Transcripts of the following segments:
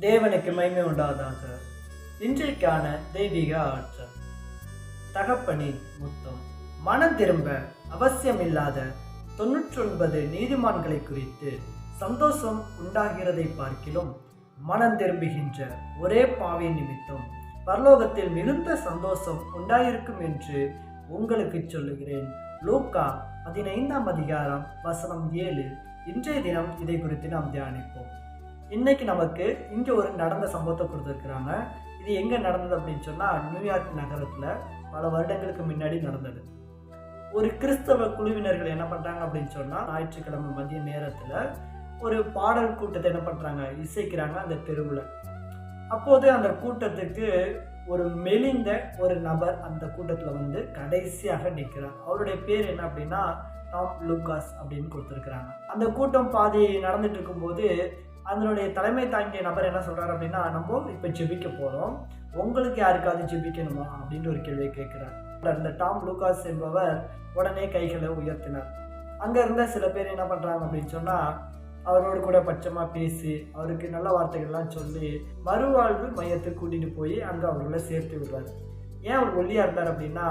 தேவனுக்கு மகிமை உண்டாதாக இன்றைக்கான தெய்வீக ஆற்றல். தகப்பனின் முத்தம். மனம் திரும்ப அவசியமில்லாத தொன்னூற்றொன்பது நீதிமான்களை குறித்து சந்தோஷம் உண்டாகிறதை பார்க்கிலும் மனம் திரும்புகின்ற ஒரே பாவை நிமித்தம் பரலோகத்தில் மிகுந்த சந்தோஷம் உண்டாயிருக்கும் என்று உங்களுக்கு சொல்லுகிறேன். லூக்கா பதினைந்தாம் அதிகாரம் வசனம் ஏழு. இன்றைய தினம் இதை குறித்து நாம் தியானிப்போம். இன்னைக்கு நமக்கு இங்கே ஒரு நடந்த சம்பவத்தை கொடுத்துருக்குறாங்க. இது எங்கே நடந்தது அப்படின்னு சொன்னால் நியூயார்க் நகரத்தில் பல வருடங்களுக்கு முன்னாடி நடந்தது. ஒரு கிறிஸ்தவ குழுவினர்கள் என்ன பண்ணுறாங்க அப்படின்னு சொன்னால் ஞாயிற்றுக்கிழமை மதிய நேரத்தில் ஒரு பாடல் கூட்டத்தை என்ன பண்ணுறாங்க இசைக்கிறாங்க அந்த தெருவில். அப்போது அந்த கூட்டத்துக்கு ஒரு மெலிந்த ஒரு நபர் அந்த கூட்டத்தில் வந்து கடைசியாக நிற்கிறார் அவருடைய பேர் என்ன அப்படின்னா டாம் லூகாஸ் அப்படின்னு கொடுத்துருக்குறாங்க. அந்த கூட்டம் பாதி நடந்துட்டு இருக்கும்போது அதனுடைய தலைமை தாங்கிய நபர் என்ன சொல்கிறார் அப்படின்னா நம்ம இப்போ ஜெபிக்க போகிறோம் உங்களுக்கு யாருக்காவது ஜெபிக்கணுமா அப்படின்ற ஒரு கேள்வியை கேட்குறார். அந்த டாம் லூகாஸ் என்பவர் உடனே கைகளை உயர்த்தினார். அங்கே இருந்த சில பேர் என்ன பண்ணுறாங்க அப்படின்னு சொன்னால் அவரோடு கூட பட்சமாக பேசி அவருக்கு நல்ல வார்த்தைகள்லாம் சொல்லி மறுவாழ்வு மையத்துக்கு கூட்டிகிட்டு போய் அங்கே அவர்களை சேர்த்து விடுறார். ஏன் அவர் ஒல்லியாக இருந்தார் அப்படின்னா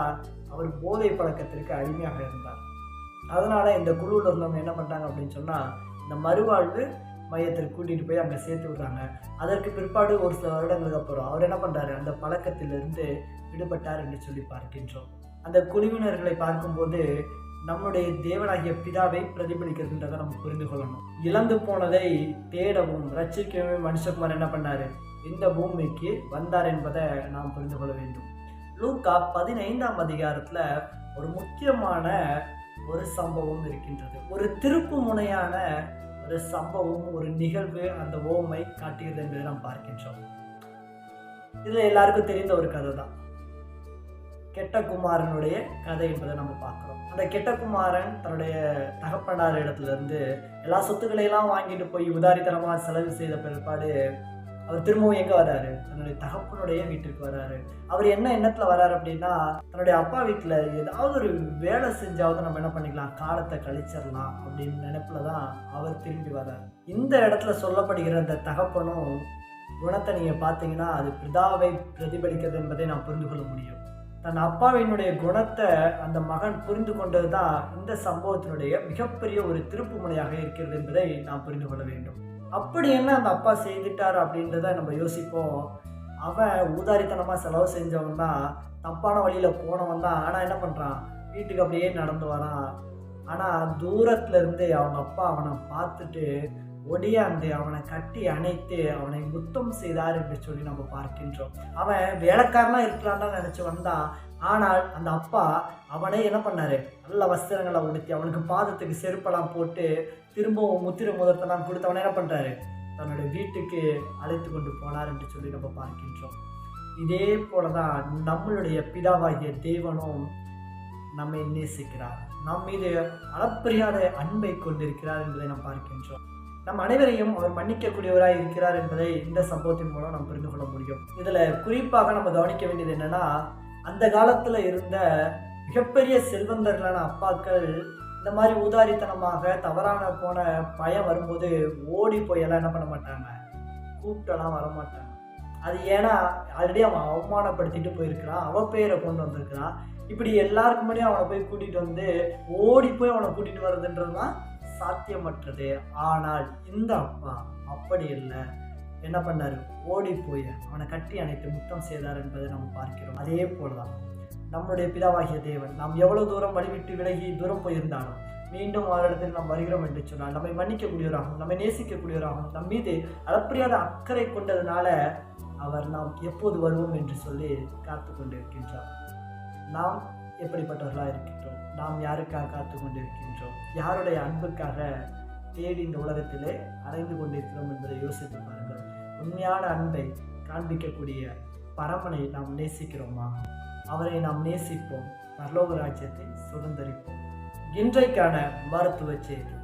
அவர் போதை பழக்கத்திற்கு அடிமையாக இருந்தார். அதனால் இந்த குழுவில் இருந்தவங்க என்ன பண்ணுறாங்க அப்படின்னு சொன்னால் இந்த மறுவாழ்வு மையத்திற்கு கூட்டிகிட்டு போய் அங்கே சேர்த்து விடுறாங்க. அதற்கு பிற்பாடு ஒரு சில வருடங்களுக்கு அப்புறம் அவர் என்ன பண்ணுறாரு அந்த பழக்கத்திலிருந்து விடுபட்டார் என்று சொல்லி பார்க்கின்றோம். அந்த குழுவினர்களை பார்க்கும்போது நம்முடைய தேவனாகிய பிதாவை பிரதிபலிக்கிறதுன்றதை நம்ம புரிந்து கொள்ளணும். இழந்து போனதை தேடவும் ரச்சிக்கவும் மனுஷகுமார் என்ன பண்ணாரு? இந்த பூமிக்கு வந்தார் என்பதை நாம் புரிந்து கொள்ள வேண்டும். லூக்கா பதினைந்தாம் அதிகாரத்தில் ஒரு முக்கியமான ஒரு சம்பவம் இருக்கின்றது. ஒரு திருப்பு முனையான ஒரு சம்பவம் ஒரு நிகழ்வு அந்த ஓமை காட்டுகிறது என்பதை நாம் பார்க்கின்றோம். இதுல எல்லாருக்கும் தெரிந்த ஒரு கதை தான் கெட்டகுமாரனுடைய கதை என்பதை நம்ம பார்க்குறோம். அந்த கெட்டகுமாரன் தன்னுடைய தகப்பனார் இடத்துலேருந்து எல்லா சொத்துக்களையெல்லாம் வாங்கிட்டு போய் உதாரித்தனமாக செலவு செய்த பிற்பாடு அவர் திரும்பவும் எங்கே வராரு தன்னுடைய தகப்பனுடைய வீட்டுக்கு வராரு அவர் என்ன எண்ணத்தில் வராரு அப்படின்னா தன்னுடைய அப்பா வீட்டில் ஏதாவது ஒரு வேலை செஞ்சாவது நம்ம என்ன பண்ணிக்கலாம் காலத்தை கழிச்சிடலாம் அப்படின்னு நினைப்பில் தான் அவர் திரும்பி வரார் இந்த இடத்துல சொல்லப்படுகிற அந்த தகப்பனும் குணத்தை நீங்கள் பார்த்தீங்கன்னா அது பிதாவை பிரதிபலிக்கிறது என்பதை நாம் புரிந்து கொள்ள முடியும். தன் அப்பாவினுடைய குணத்தை அந்த மகன் புரிந்து கொண்டது தான் இந்த சம்பவத்தினுடைய மிகப்பெரிய ஒரு திருப்பு முனையாக இருக்கிறது என்பதை நாம் புரிந்து கொள்ள வேண்டும். அப்படி என்ன அந்த அப்பா செய்துட்டார் அப்படின்றத நம்ம யோசிப்போம். அவன் ஊதாரித்தனமாக செலவு செஞ்சவன் தான் தப்பான வழியில் போனவன் தான். ஆனால் என்ன பண்ணுறான் வீட்டுக்கு அப்படியே நடந்து வரான். ஆனால் தூரத்துலேருந்து அவங்க அப்பா அவனை பார்த்துட்டு ஒடியாந்து அவனை கட்டி அணைத்து அவனை முத்தம் செய்தார் என்று சொல்லி நம்ம பார்க்கின்றோம். அவன் வேலைக்காரனா இருக்கலான்னு நினச்சி வந்தான் ஆனால் அந்த அப்பா அவனே என்ன பண்ணாரு? நல்ல வஸ்திரங்களை உடுத்தி அவனுக்கு பாதத்துக்கு செருப்பெல்லாம் போட்டு திரும்பவும் முத்திரை முதத்தெல்லாம் கொடுத்து அவனை என்ன பண்ணுறாரு தன்னுடைய வீட்டுக்கு அழைத்து கொண்டு போனார் என்று சொல்லி நம்ம பார்க்கின்றோம். இதே போல தான் நம்மளுடைய பிதாவாகிய தேவனும் நம்மை நேசிக்கிறார். நம் மீது அளப்பரியாத அன்பை கொண்டிருக்கிறார் என்பதை நாம் பார்க்கின்றோம். நம் அனைவரையும் அவர் மன்னிக்கக்கூடியவராய் இருக்கிறார் என்பதை இந்த சம்பவத்தின் மூலம் நாம் புரிந்து கொள்ள முடியும். இதில் குறிப்பாக நம்ம கவனிக்க வேண்டியது என்னன்னா அந்த காலத்தில் இருந்த மிகப்பெரிய செல்வந்தர்களான அப்பாக்கள் இந்த மாதிரி ஊதாரித்தனமாக தவறான போன பயம் வரும்போது ஓடி போய் எல்லாம் என்ன பண்ண மாட்டாங்க? கூப்பிட்டெல்லாம் வர மாட்டாங்க. அது ஏன்னா ஆல்ரெடி அவன் அவமானப்படுத்திட்டு போயிருக்கிறான். அவ பேரை கொண்டு வந்திருக்கிறான். இப்படி எல்லாருக்கு முன்னாடியும் அவனை போய் கூட்டிகிட்டு வந்து ஓடி போய் அவனை கூட்டிகிட்டு வர்றதுன்றது தான் சாத்தியமற்றது. ஆனால் இந்த அப்பா அப்படி இல்லை. என்ன பண்ணாரு? ஓடி போய் அவனை கட்டி அணைத்து முத்தம் செய்தார் என்பதை நாம் பார்க்கிறோம். அதே போலதான் நம்முடைய பிதாவாகிய தேவன் நாம் எவ்வளவு தூரம் வழிவிட்டு விலகி தூரம் போயிருந்தாலும் மீண்டும் அவரிடத்தில் நாம் வருகிறோம் என்று சொன்னால் நம்மை மன்னிக்கக்கூடியவராகவும் நம்மை நேசிக்கக்கூடியவராகவும் நம் மீது அளப்பரியாத அக்கறை கொண்டதுனால அவர் நாம் எப்போது வருவோம் என்று சொல்லி காத்து கொண்டிருக்கின்றார் நாம் எப்படிப்பட்டவர்களாக இருக்கின்றோம்? நாம் யாருக்காக காத்து கொண்டிருக்கின்றோம் யாருடைய அன்புக்காக தேடி இந்த உலகத்திலே அலைந்து கொண்டிருக்கிறோம் என்பதை யோசித்து பாருங்கள். உண்மையான அன்பை காண்பிக்கக்கூடிய பரமனை நாம் நேசிக்கிறோமா? அவரை நாம் நேசிப்போம். பரலோக ராஜ்யத்தை சுதந்திரிப்போம். இன்றைக்கான மருத்துவ செய்தி.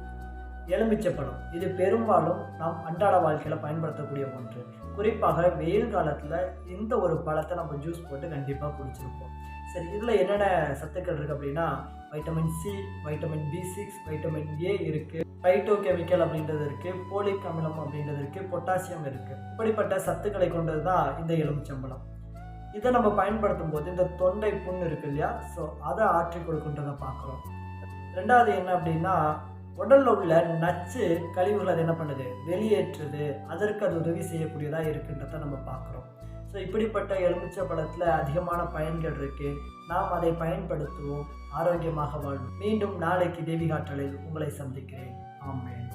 எலுமிச்சப்பழம் இது பெரும்பாலும் நாம் அன்றாட வாழ்க்கையில் பயன்படுத்தக்கூடிய ஒன்று. குறிப்பாக வெயில் காலத்தில் இந்த ஒரு பழத்தை நம்ம ஜூஸ் போட்டு கண்டிப்பாக குடிச்சிருப்போம். சரி இதில் என்னென்ன சத்துக்கள் இருக்குது அப்படின்னா vitamin C vitamin B six vitamin A இருக்குது பைட்டோ கெமிக்கல் அப்படின்றது இருக்குது போலிக் அமிலம் அப்படின்றது இருக்குது பொட்டாசியம் இருக்குது இப்படிப்பட்ட சத்துக்களை கொண்டது தான் இந்த எலுமிச்சம்பழம். இதை நம்ம பயன்படுத்தும் போது இந்த தொண்டை புண் இருக்கு இல்லையா? ஸோ அதை ஆற்றி கொடுக்குன்றதை பார்க்குறோம். ரெண்டாவது என்ன அப்படின்னா உடலில் உள்ள நச்சு கழிவுகள் அது என்ன பண்ணுது? வெளியேற்றுது. அதற்கு அது உதவி செய்யக்கூடியதாக இருக்குன்றதை நம்ம பார்க்குறோம். ஸோ இப்படிப்பட்ட எலுமிச்சை பழத்தில் அதிகமான பயன்கள் இருக்கு. நாம் அதை பயன்படுத்துவோம். ஆரோக்கியமாக வாழ்வோம் மீண்டும் நாளைக்கு தேவி காற்றலில் உங்களை சந்திக்கிறேன். ஆமேன்.